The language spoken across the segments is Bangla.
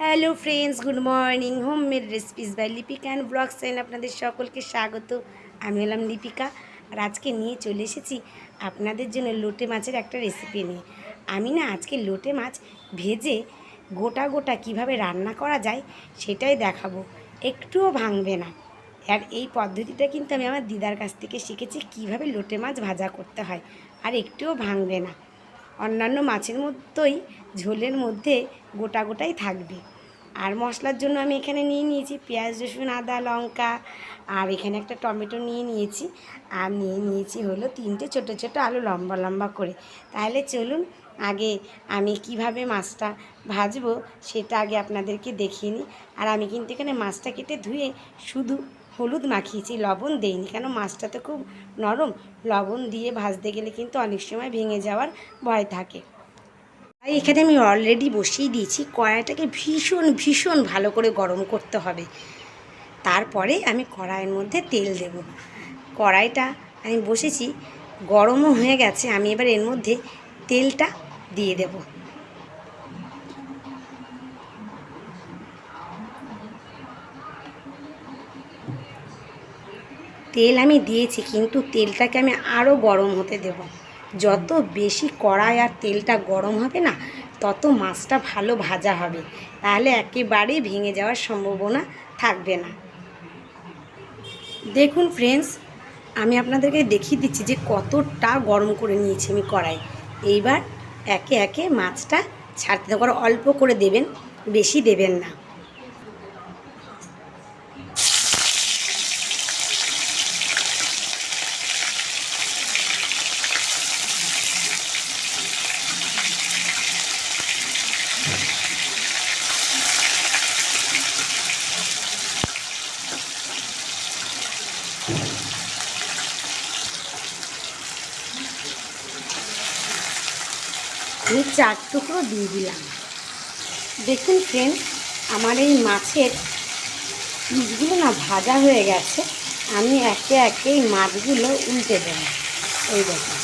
Hello friends good morning home made recipes by Lipika and blogs channel আপনাদের সকলকে স্বাগত। আমি হলাম লিপিকা আর আজকে নিয়ে চলে এসেছি আপনাদের জন্য লোটে মাছের একটা রেসিপি নিয়ে। আমি না আজকে লোটে মাছ ভেজে গোটা গোটা কীভাবে রান্না করা যায় সেটাই দেখাবো। একটুও ভাঙবে না। আর এই পদ্ধতিটা কিন্তু আমি আমার দিদার কাছ থেকে শিখেছি কীভাবে লোটে মাছ ভাজা করতে হয়। আর একটুও ভাঙবে না। অন্যান্য মাছের মতোই ঝোলের মধ্যে গোটা গোটাই থাকবে। আর মশলার জন্য আমি এখানে নিয়ে নিয়েছি পেঁয়াজ, রসুন, আদা, লঙ্কা, আর এখানে একটা টমেটো নিয়ে নিয়েছি। আর নিয়ে নিয়েছি হলো তিনটে ছোটো ছোটো আলু লম্বা লম্বা করে। তাহলে চলুন আগে আমি কীভাবে মাছটা ভাজবো সেটা আগে আপনাদেরকে দেখিয়ে নিই। আর আমি কিন্তু এখানে মাছটা কেটে ধুয়ে শুধু হলুদ মাখিয়েছি, লবণ দেইনি। কেন? মাছটা তো খুব নরম। লবণ দিয়ে ভাজতে গেলে কিন্তু অনেক সময় ভেঙে যাওয়ার ভয় থাকে। তাই এখানে আমি অলরেডি বসিয়ে দিয়েছি। কড়াইটাকে ভীষণ ভীষণ ভালো করে গরম করতে হবে। তারপরে আমি কড়াইয়ের মধ্যে তেল দেব। কড়াইটা আমি বসেছি, গরমও হয়ে গেছে। আমি এবার এর মধ্যে তেলটা দিয়ে দেবো। তেল আমি দিয়েছি, কিন্তু তেলটাকে আমি আরও গরম হতে দেব। যত বেশি কড়াই আর তেলটা গরম হবে না, তত মাছটা ভালো ভাজা হবে। তাহলে একেবারেই ভেঙে যাওয়ার সম্ভাবনা থাকবে না। দেখুন ফ্রেন্ডস আমি আপনাদেরকে দেখিয়ে দিচ্ছি যে কতটা গরম করে নিয়েছি আমি কড়াই। এইবার একে একে মাছটা ছাড়তে দেবো আর অল্প করে দেবেন, বেশি দেবেন না। আমি চার টুকরো দিয়ে দিলাম। দেখুন ফ্রেন্ড আমার এই মাছের পিসগুলো না ভাজা হয়ে গেছে। আমি একে একে এই মাছগুলো উল্টে দেব। এই দেখুন।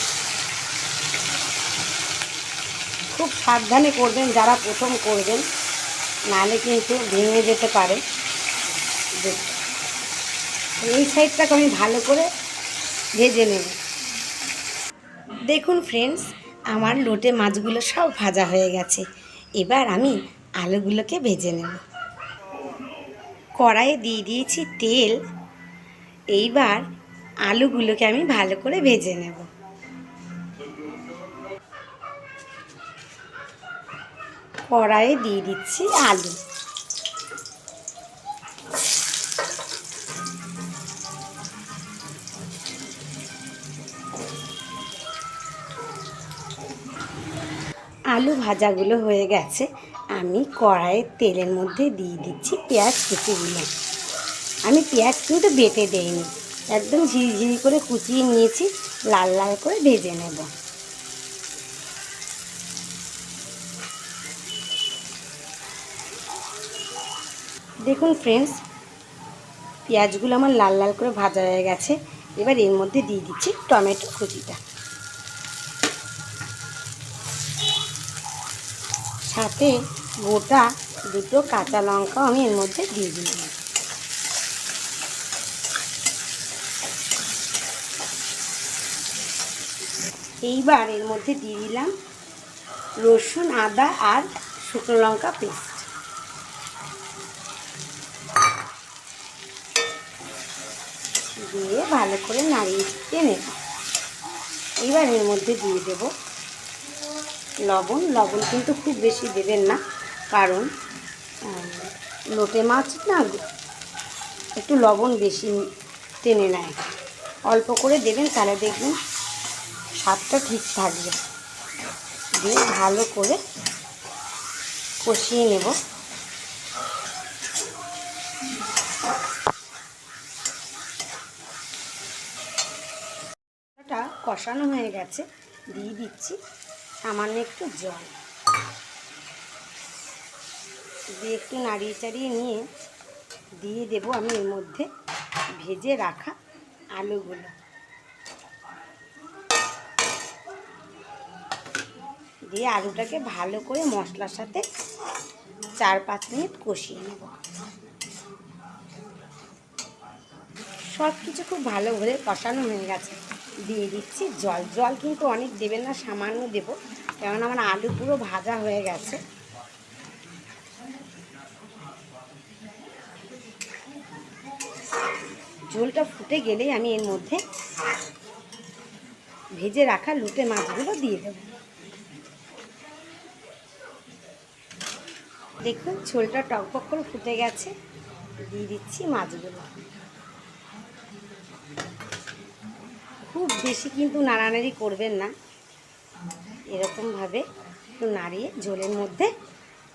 খুব সাবধানে করবেন, যারা প্রথম করবেন, নাহলে কিন্তু ভেঙে যেতে পারে। দেখুন। এই সাইডটাকে আমি ভালো করে ভেজে নেব। দেখুন ফ্রেন্ডস আমার লোটে মাছগুলো সব ভাজা হয়ে গেছে। এবার আমি আলুগুলোকে ভেজে নেব। কড়াইয়ে দিয়ে দিয়েছি তেল। এইবার আলুগুলোকে আমি ভালো করে ভেজে নেব। কড়াইয়ে দিয়ে দিচ্ছি আলু। আলু ভাজাগুলো হয়ে গেছে। আমি কড়াইয়ের তেলের মধ্যে দিয়ে দিচ্ছি পেঁয়াজ কুচিগুলো। আমি পেঁয়াজ কিন্তু বেটে দেইনি। একদম ঝিরিঝিরি করে কুচিয়ে নিয়েছি, লাল লাল করে ভেজে নেব। দেখুন ফ্রেন্ডস পেঁয়াজগুলো আমার লাল লাল করে ভাজা হয়ে গেছে। এবার এর মধ্যে দিয়ে দিচ্ছি টমেটো কুচিটা। সাথে গোটা দুটো কাঁচা লঙ্কাও আমি এর মধ্যে দিয়ে দিলাম। এইবার এর মধ্যে দিয়ে দিলাম রসুন, আদা আর শুকনো লঙ্কা পেস্ট। দিয়ে ভালো করে নাড়িয়ে নেব এবার এর মধ্যে দিয়ে দেবো লবণ। লবণ কিন্তু খুব বেশি দেবেন না, কারণ লোটে মাছ না, একটু লবণ বেশি টেনে নেয়। অল্প করে দেবেন, তাহলে দেখবেন স্বাদটা ঠিক থাকবে। দিয়ে ভালো করে কষিয়ে নেব। কষানো হয়ে গেছে, দিয়ে দিচ্ছি। সামান্য একটু জল। দিয়ে একটু নাড়িয়ে চাড়িয়ে নিয়ে দিয়ে দেবো আমি এর মধ্যে ভেজে রাখা আলুগুলো। দিয়ে আলুটাকে ভালো করে মশলার সাথে চার পাঁচ মিনিট কষিয়ে নেব। সব কিছু খুব ভালো করে কষানো হয়ে গেছে। দিয়ে দিচ্ছি। জল জল কিন্তু অনেক দেবেন না, সামান্য দেবো। কেননা আমার আলু পুরো ভাজা হয়ে গেছে। ঝোলটা ফুটে গেলেই আমি এর মধ্যে ভেজে রাখা লুটে মাছগুলো দিয়ে দেবো। দেখুন, ঝোলটা টকবক করে ফুটে গেছে। দিয়ে দিচ্ছি মাছগুলো। খুব বেশি কিন্তু নাড়ানাড়ি করবেন না। এরকমভাবে একটু নাড়িয়ে ঝোলের মধ্যে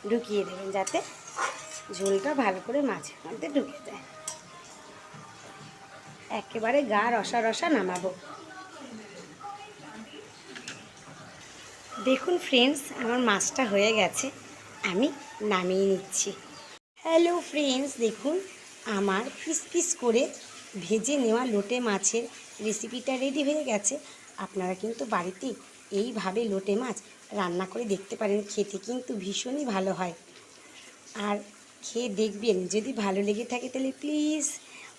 ঢুকিয়ে দেবেন যাতে ঝোলটা ভালো করে মাছের মধ্যে ঢুকে যায়। একেবারে গা রসা রসা নামাবো। দেখুন ফ্রেন্ডস আমার মাছটা হয়ে গেছে। আমি নামিয়ে নিচ্ছি। হ্যালো ফ্রেন্ডস দেখুন, আমার পিস করে ভেজে নেওয়া লোটে মাছের রেসিপিটা রেডি হয়ে গেছে। আপনারা কিন্তু বাড়িতে এইভাবে লোটে মাছ রান্না করে দেখতে পারেন, খেতে কিন্তু ভীষণই ভালো হয়। আর খেয়ে দেখবেন, যদি ভালো লেগে থাকে তাহলে প্লিজ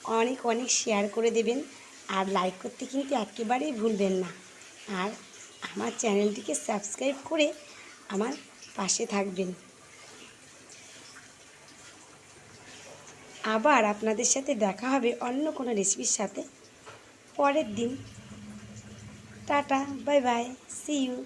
অনেক অনেক শেয়ার করে দেবেন। আর লাইক করতে কিন্তু একেবারেই ভুলবেন না। আর আমার চ্যানেলটিকে সাবস্ক্রাইব করে আমার পাশে থাকবেন। আবার আপনাদের সাথে দেখা হবে অন্য কোনো রেসিপির সাথে। পরের দিন। Tata bye bye see you